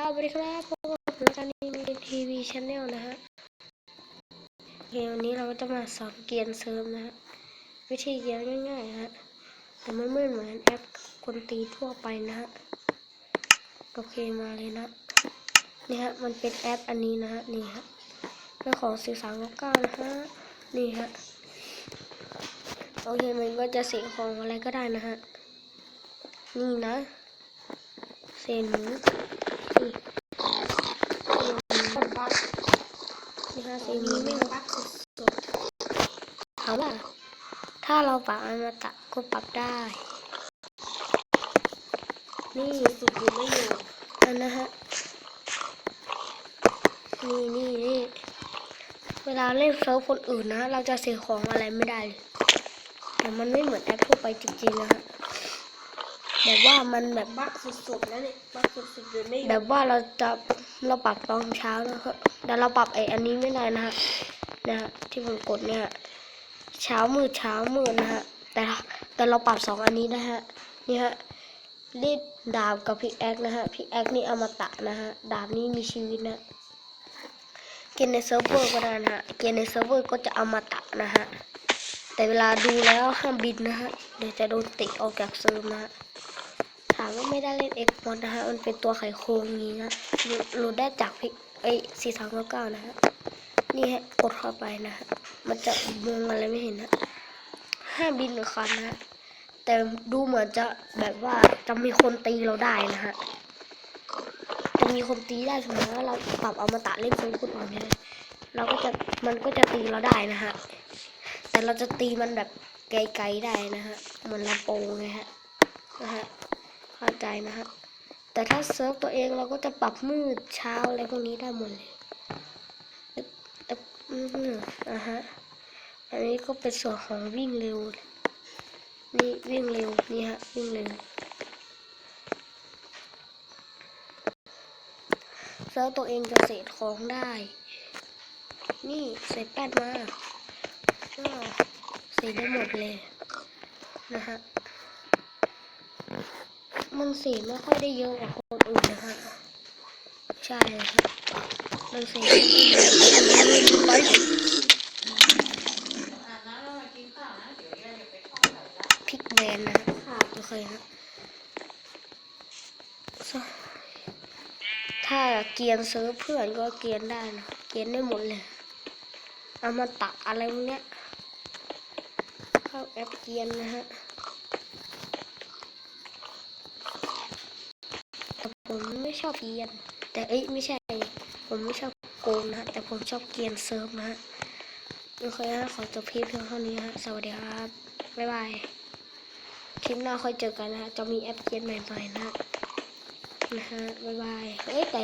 ครับสวัสดีครับพบกับรายกานี้มีทีวีชแนลนะฮะเควันนี้เราก็จะมาสอนเกียนเสริมนะฮะวิธีเกียนง่ายๆฮะแต่ไม่เหมือนเหมือนแอปคนตีทั่วไปนะฮะโอเคมาเลยนะนี่ฮะมันเป็นแอปอันนี้นะฮะนี่ฮะเป็นของสื่อสารเก้านะฮะนี่ฮะโอเคมันก็จะเสียของอะไรก็ได้นะฮะนี่นะเซนหมู คนบักนี่ฮะเซตัวนหมูนี้ไม่ไม่เอาบักสุดถามว่าถ้าเราปรับอมตะก็ปรับได้ นี่สุดอยู่ไม่อยู่อันนะฮะ นี่นี่นี่เวลาเล่นเซิร์ฟคนอื่นนะ เราจะเสียของอะไรไม่ได้เลยแต่มันไม่เหมือนแอปทั่วไปจริงๆนะฮะ แบบว่ามันแบบบักสุดๆแล้วเนี่ยบักสุดๆอยู่ไม่อยู่แบบว่าเราจะเราปรับตอนเช้านะครับแต่เราปรับไอ้อันนี้ไม่ได้นะฮะนะฮะที่ผมกดเนี่ยเช้ามืดเช้ามืดนะฮะแต่แต่เราปรับสองอันนี้นะฮะนี่ฮะรีดดาบกับพิกแอคนะฮะพิกแอคนี่อมตะนะฮะดาบนี่มีชีวิตนะเกมในเซิร์ฟเวอร์ก็ได้นะฮะเกมในเซิร์ฟเวอร์ก็จะอมตะนะฮะแต่เวลาดูแล้วห้ามบินนะฮะเดี๋ยวจะโดนติออกจากเซิร์ฟนะฮะ ถามว่าไม่ได้เล่นเอ็กซ์มนะฮะ มันเป็นตัวไขโครงนี้นะหลุดได้จากพิกไอ้สี่สามเก้านะฮะ นี่ฮะ กดเข้าไปนะฮะ มันจะมองอะไรไม่เห็นนะห้ามบินหรือคันนะฮะ แต่ดูเหมือนจะแบบว่าจะมีคนตีเราได้นะฮะ จะมีคนตีได้สมมติว่าเราปรับเอามาตะเล่นเซิร์ฟคนอื่นเนี่ยเราก็จะมันก็จะตีเราได้นะฮะ แต่เราจะตีมันแบบไกลๆได้นะฮะ เหมือนลำโพงไงฮะ นะฮะ เข้าใจนะฮะ แต่ถ้าเซิร์ฟตัวเองเราก็จะปรับมืดเช้าอะไรพวกนี้ได้หมดเลยอ๊ะเอ๊ะอืมอะฮะ อันนี้ก็เป็นส่วนของวิ่งเร็ว นี่วิ่งเร็ว นี่ฮะ วิ่งเร็วเซิร์ฟตัวเองจะเสร็จของได้ นี่เสร็จแป้นมาว้าวเสร็จได้หมดเลยนะฮะ มันสีไม่ค่อยได้เยอะกว่าคนอื่นนะฮะใช่ครับมันสีไม่ได้เยอะไปอะนะเรามากินข้าวนะเดี๋ยวย่าจะไปพิกแบนนะคะโอเคฮะถ้าเกียนซื้อเพื่อนก็เกียนได้นะเกียนได้หมดเลยเอามาตักอะไรพวกเนี้ยเข้าแอปเกียนนะฮะ แต่ ผมไม่ชอบเกียน แต่เอ้ยไม่ใช่ ผมไม่ชอบโกงนะฮะแต่ผมชอบเกียนเซิร์ฟนะโอเคฮะขอจบคลิปเพียงเท่านี้ฮะสวัสดีครับ บ๊ายบาย คลิปหน้าค่อยเจอกันนะจะมีแอปเกียนใหม่ๆนะนะฮะบ๊ายบายเอ้ยแต่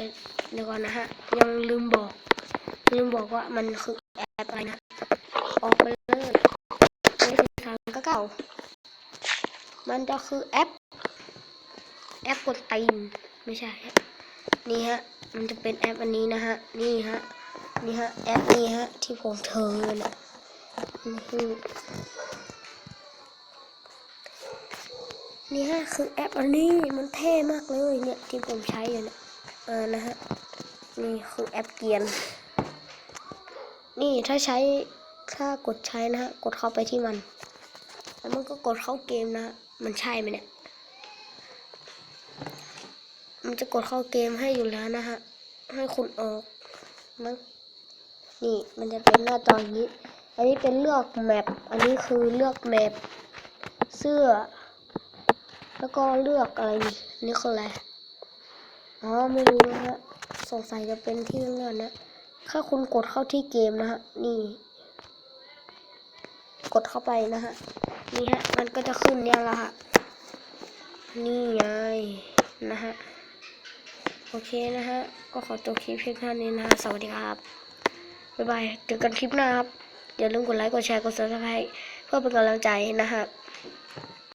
เดี๋ยวก่อนนะฮะ ยังลืมบอก ลืมบอกว่ามันคือแอปอะไรนะออกไปเลยไม่ใช่ทางก็เก่า มันจะคือแอป แอปกดตีน ไม่ใช่ฮะนี่ฮะ มันจะเป็นแอปอันนี้นะฮะ นี่ฮะ นี่ฮะ แอปนี้ฮะ ที่ผมเธอนะนี่คือนี่ฮะ คือแอปอันนี้ มันเท่มากเลยเนี่ย ที่ผมใช้อยู่เนี่ยเออนะฮะ นี่คือแอปเกียน นี่ถ้าใช้ ถ้ากดใช้นะฮะ กดเข้าไปที่มัน แล้วมันก็กดเข้าเกมนะ มันใช่ไหมเนี่ย มันจะกดเข้าเกมให้อยู่แล้วนะฮะ ให้คุณออกมั้งนี่มันจะเป็นหน้าจออย่างนี้ อันนี้เป็นเลือกแมป อันนี้คือเลือกแมป เสื้อ แล้วก็เลือกอะไรนี่นี่คืออะไร อ๋อไม่รู้นะฮะ สงสัยจะเป็นที่เลื่อนนะ ถ้าคุณกดเข้าที่เกมนะฮะ นี่ กดเข้าไปนะฮะ นี่ฮะ มันก็จะขึ้นเนี่ยละฮะ นี่ไงนะฮะ โอเคนะฮะ ก็ขอจบคลิปเพียงเท่านี้นะฮะ สวัสดีครับ บ๊ายบาย เจอกันคลิปหน้าครับ อย่าลืมกดไลค์ กดแชร์ กดซับสไครต์เพื่อเป็นกำลังใจนะฮะ